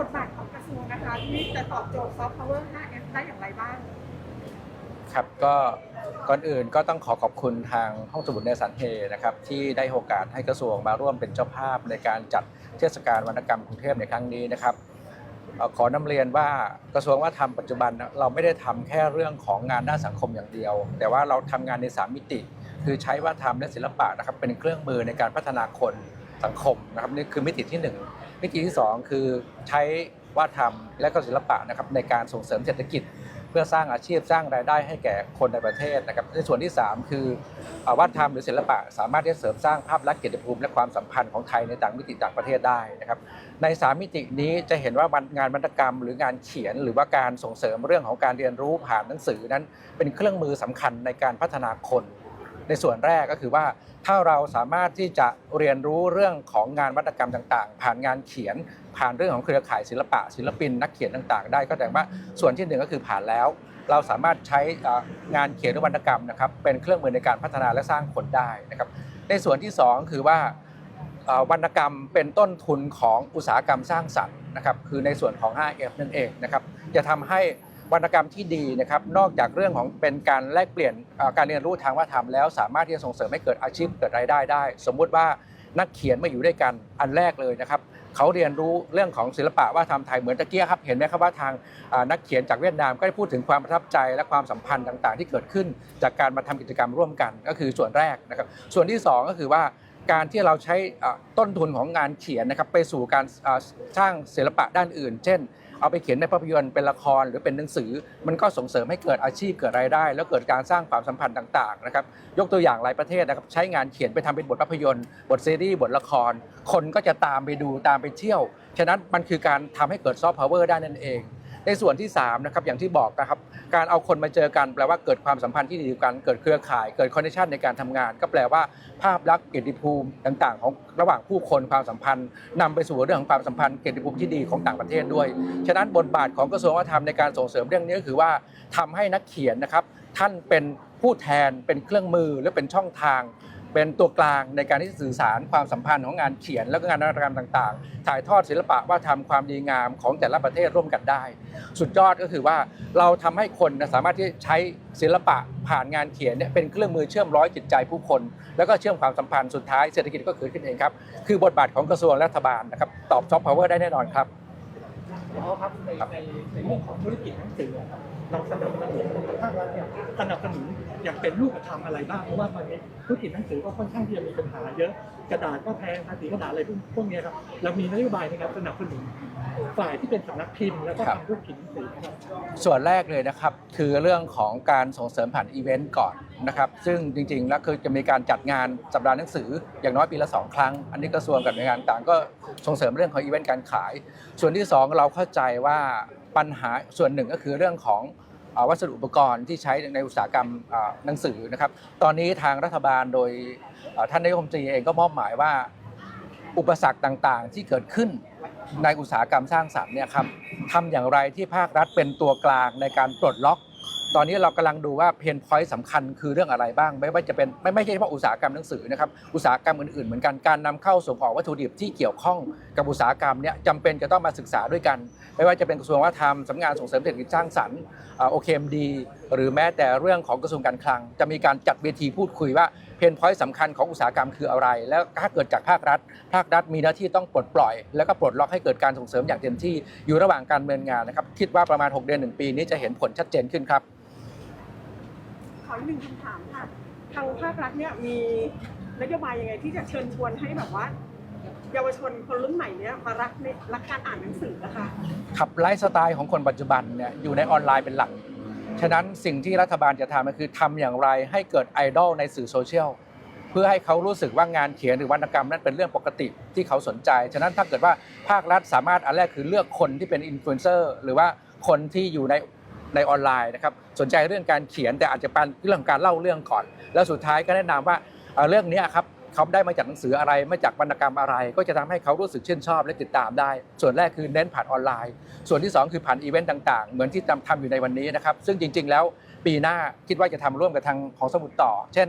บทบาทของกระทรวงนะคะที่จะตอบโจทย์ซอฟต์พาวเวอร์ 5F ได้อย่างไรบ้าง ครับก็ก่อนอื่นก็ต้องขอขอบคุณทางห้องสมุดในสันเฮนะครับที่ได้โอกาสให้กระทรวงมาร่วมเป็นเจ้าภาพในการจัดเทศกาลวรรณกรรมกรุงเทพในครั้งนี้นะครับขอนำเรียนว่ากระทรวงว่าทำปัจจุบันเราไม่ได้ทำแค่เรื่องของงานด้านสังคมอย่างเดียว แต่ว่าเราทำงานใน 3 มิติ คือใช้วัฒนธรรมและศิลปะนะครับเป็นเครื่องมือในการพัฒนาคนสังคมนะครับนี่คือมิติที่ 1 วิธีที่ 2 คือใช้วาดธรรมและก็ศิลปะนะครับในการส่งเสริมเศรษฐกิจ เพื่อสร้างอาชีพสร้างรายได้ให้แก่คนในประเทศนะครับในส่วนที่ 3 คือวาดธรรมหรือศิลปะ สามารถที่จะเสริมสร้างภาพลักษณ์เกียรติภูมิและความสัมพันธ์ของไทยในต่างมิติต่างประเทศได้นะครับใน 3 มิตินี้จะเห็นว่างานวรรณกรรม หรืองานเขียน หรือว่าการส่งเสริมเรื่องของการเรียนรู้ผ่านหนังสือนั้น เป็นเครื่องมือสำคัญในการพัฒนาคน ในส่วนแรกก็คือว่าถ้าเราสามารถที่จะเรียนรู้เรื่องของงานวัฒนกรรมต่างๆ ผ่านงานเขียน ผ่านเรื่องของเครือข่ายศิลปะ ศิลปิน นักเขียนต่าง ๆ ได้ก็แสดงว่าส่วนที่หนึ่งก็คือผ่านแล้ว เราสามารถใช้งานเขียนหรือวรรณกรรมนะครับเป็นเครื่องมือในการพัฒนาและสร้างคนได้นะครับในส่วนที่สองคือว่าวรรณกรรมเป็นต้นทุนของอุตสาหกรรมสร้างสรรค์นะครับคือในส่วนของ 5F นั่นเองนะครับจะทำให้ วรรณกรรมที่ดีนะครับนอกจากเรื่องของเป็นการแลกเปลี่ยนการเรียนรู้ทางวัฒนธรรมแล้วสามารถที่จะส่งเสริมให้เกิดอาชีพเกิดรายได้ได้ สมมุติว่านักเขียนมาอยู่ด้วยกันอันแรกเลยนะครับเขาเรียนรู้เรื่องของศิลปะวัฒนธรรมไทยเหมือนตะเกียครับเห็นไหมครับว่าทางนักเขียนจากเวียดนามก็ได้พูดถึงความประทับใจและความสัมพันธ์ต่าง ๆ ที่เกิดขึ้น จากการมาทำกิจกรรมร่วมกันก็คือส่วนแรกนะครับ ส่วนที่สองก็คือว่าการที่เราใช้ต้นทุนของงานเขียนนะครับไปสู่การสร้างศิลปะด้านอื่น เช่น เอาไปเขียนในภาพยนตร์เป็นละครหรือเป็นหนังสือ มันก็ส่งเสริมให้เกิดอาชีพเกิดรายได้ แล้วเกิดการสร้างความสัมพันธ์ต่างๆนะครับยกตัวอย่างหลายประเทศนะครับใช้งานเขียนไปทำเป็นบทภาพยนตร์ บทซีรีส์บทละคร คนก็จะตามไปดูตามไปเที่ยวฉะนั้นมันคือการทำให้เกิดซอฟต์พาวเวอร์ได้นั่นเอง ในส่วนที่3นะครับอย่างที่บอกนะครับการเอาคนมาเจอกันแปลว่าเกิดความสัมพันธ์ที่ดีกันเกิดเครือข่าย เกิดคอนเนคชันในการทำงาน ก็แปลว่าภาพลักษณ์เกียรติภูมิต่างๆ ของระหว่างผู้คนความสัมพันธ์นำไปสู่เรื่องของความสัมพันธ์เกียรติภูมิที่ดีของต่างประเทศด้วย ฉะนั้นบทบาทของกระทรวงวัฒนธรรมในการส่งเสริมเรื่องนี้ก็คือว่าทำให้นักเขียนนะครับท่านเป็นผู้แทนเป็นเครื่องมือหรือเป็นช่องทาง เป็นตัวกลางในการที่สื่อสารความสัมพันธ์ของงานเขียน และก็งานนวัตกรรมต่างๆ ถ่ายทอดศิลปะว่าทำความดีงามของแต่ละประเทศร่วมกันได้ สุดยอดก็คือว่าเราทำให้คนสามารถที่ใช้ศิลปะผ่านงานเขียนเนี่ยเป็นเครื่องมือเชื่อมร้อยจิตใจผู้คน แล้วก็เชื่อมความสัมพันธ์สุดท้ายเศรษฐกิจก็เกิดขึ้นเองครับ คือบทบาทของกระทรวงและรัฐบาลนะครับตอบซอฟต์พาวเวอร์ได้แน่นอนครับอ๋อครับในในในเรื่องของธุรกิจหนังสือครับ เราสนับสนุนภาครัฐเนี่ยสนับสนุนอย่างเป็นรูปธรรมอะไรบ้างเพราะว่าตอนนี้ธุรกิจหนังสือก็ค่อนข้างที่จะมีปัญหาเยอะกระดาษก็แพงภาษีกระดาษอะไรพวกพวกเนี้ยครับเรามีนโยบายในการสนับสนุนฝ่ายที่เป็นสำนักพิมพ์แล้วก็ครับทำธุรกิจหนังสือนะครับส่วนแรกเลยนะครับ คือเรื่องของการส่งเสริมผ่านอีเวนต์ก่อนนะครับ ซึ่งจริงๆแล้วคือจะมีการจัดงานสัปดาห์หนังสืออย่างน้อยปีละสองครั้ง อันนี้กระทรวงกับหน่วยงานต่างก็ส่งเสริมเรื่องของอีเวนต์การขาย ส่วนที่สองเราเข้าใจว่า ปัญหาส่วนหนึ่งก็คือเรื่องของวัสดุอุปกรณ์ที่ใช้ในอุตสาหกรรมหนังสือนะครับ ตอนนี้ทางรัฐบาลโดยท่านนายกรัฐมนตรีเองก็มอบหมายว่าอุปสรรคต่างๆ ที่เกิดขึ้นในอุตสาหกรรมสร้างสรรค์เนี่ยครับทำอย่างไรที่ภาครัฐเป็นตัวกลางในการปลดล็อกตอนนี้เรากำลังดูว่าเพนพอยต์สำคัญคือเรื่องอะไรบ้าง ไม่ว่าจะเป็นไม่ไม่ใช่เฉพาะอุตสาหกรรมหนังสือนะครับอุตสาหกรรมอื่นๆเหมือนกันการนำเข้าส่งออกวัตถุดิบที่เกี่ยวข้องกับอุตสาหกรรมเนี่ยจำเป็นจะต้องมาศึกษาด้วยกัน ไม่ว่าจะเป็นกระทรวงวัฒนธรรมสำนักงานส่งเสริมเศรษฐกิจสร้างสรรค์โอเคมดีหรือแม้แต่เรื่องของกระทรวงการคลัง จะมีการจัดเวทีพูดคุยว่าเพนพอยต์สำคัญของอุตสาหกรรมคืออะไร แล้วถ้าเกิดจากภาครัฐ ภาครัฐมีหน้าที่ต้องปลดปล่อย แล้วก็ปลดล็อกให้เกิดการส่งเสริมอย่างเต็มที่อยู่ระหว่างการเนินงานนะครับคิดว่าประมาณ 6 เดือน 1 ปีนี้จะเห็นผลชัดเจนขึ้นครับ ขออีกหนึ่งคำถามค่ะ ทางภาครัฐเนี่ยมีนโยบายยังไงที่จะเชิญชวนให้แบบว่า เยาวชนคนรุ่นใหม่เนี่ยมารักในรักการอ่านหนังสือนะคะขับไลฟ์สไตล์ของคนปัจจุบันเนี่ยอยู่ในออนไลน์เป็นหลัก ฉะนั้นสิ่งที่รัฐบาลจะทำก็คือทำอย่างไรให้เกิดไอดอลในสื่อโซเชียล เพื่อให้เขารู้สึกว่างานเขียนหรือวรรณกรรมนั้นเป็นเรื่องปกติที่เขาสนใจ ฉะนั้นถ้าเกิดว่าภาครัฐสามารถอันแรกคือเลือกคนที่เป็นอินฟลูเอนเซอร์หรือว่าคนที่อยู่ใน ในออนไลน์นะครับสนใจเรื่องการเขียนแต่อาจจะเป็นเรื่องของการเล่าเรื่องก่อน แล้วสุดท้ายก็แนะนำว่าเรื่องนี้ครับเขาได้มาจากหนังสืออะไรมาจากวรรณกรรมอะไร ก็จะทำให้เขารู้สึกชื่นชอบและติดตามได้ ส่วนแรกคือเน้นผ่านออนไลน์ ส่วนที่ 2 คือผ่านอีเวนต์ต่างๆ เหมือนที่ทำอยู่ในวันนี้นะครับซึ่งจริง ๆ แล้วปีหน้าคิดว่าจะทำร่วมกับทางของสมุดต่อ เช่น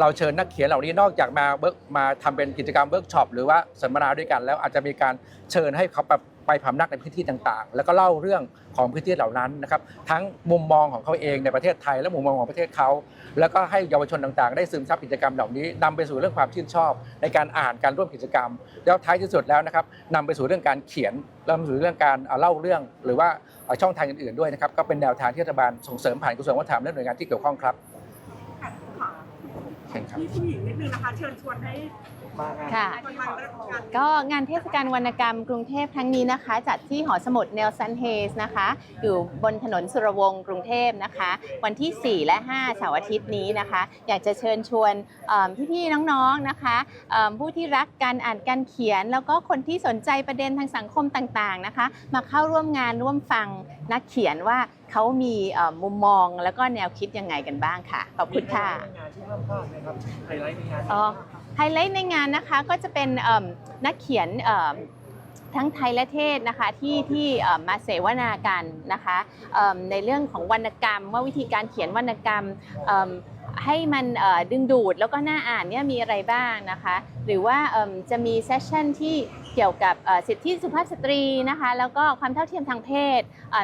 เราเชิญนักเขียนเหล่านี้นอกจากมาเบิร์กมาทำเป็นกิจกรรมเวิร์กช็อปหรือว่าสัมมนาด้วยกันแล้วอาจจะมีการเชิญให้เขาไปไป ไปพำนักในพื้นที่ต่างๆ แล้วก็เล่าเรื่องของพื้นที่เหล่านั้นนะครับทั้งมุมมองของเขาเองในประเทศไทย และมุมมองของประเทศเขา แล้วก็ให้เยาวชนต่างๆ ได้ซึมซับกิจกรรมเหล่านี้นำไปสู่เรื่องความชื่นชอบ ในการอ่านการร่วมกิจกรรม แล้วท้ายที่สุดแล้วนะครับนำไปสู่เรื่องการเขียนนำไปสู่เรื่องการเอ่อเล่าเรื่อง หรือว่าเอ่อช่องทางอื่นๆด้วยนะครับก็เป็นแนวทางที่รัฐบาลส่งเสริมผ่านกระทรวงวัฒนธรรมและหน่วยงานที่เกี่ยวข้องครับค่ะขอเชิญครับพี่ผู้หญิงนิดนึงนะคะเชิญชวนให้ มางานค่ะวันวันเริ่มงานก็งานเทศกาลวรรณกรรมกรุงเทพครั้งนี้นะคะ จัดที่หอสมุดเนลซันเฮสนะคะ อยู่บนถนนสุรวงศ์กรุงเทพนะคะ วันที่ 4 และ 5 เสาร์อาทิตย์นี้นะคะ อยากจะเชิญชวนเอิ่มพี่ๆน้องๆนะคะเอิ่มผู้ที่รักการอ่านการเขียน แล้วก็คนที่สนใจประเด็นทางสังคมต่างๆนะคะ มาเข้าร่วมงานร่วมฟังนักเขียนว่าเขามีเอ่อมุมมองแล้วก็แนวคิดยังไงกันบ้างค่ะ ขอบคุณค่ะมีงานที่ห้ามพลาดนะครับไฮไลท์ในงานอ๋อ ไฮไลท์ในงานนะคะก็จะเป็นนักเขียนทั้งไทยและเทศนะคะที่ที่มาเสวนากันนะคะในเรื่องของวรรณกรรม ว่าวิธีการเขียนวรรณกรรมให้มันดึงดูดแล้วก็น่าอ่านเนี่ยมีอะไรบ้างนะคะ หรือว่าจะมีเซสชั่นที่เกี่ยวกับสิทธิสุภาพสตรีนะคะ แล้วก็ความเท่าเทียมทางเพศ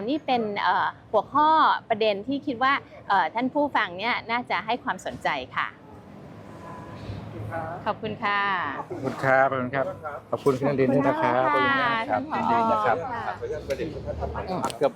นี่เป็นหัวข้อประเด็นที่คิดว่าท่านผู้ฟังเนี่ยน่าจะให้ความสนใจค่ะ ขอบคุณค่ะขอบคุณครับขอบคุณครับขอบคุณคุณนรินทร์ด้วยนะครับขอบคุณมากครับค่ะยินดีนะครับท่านผอเกือบ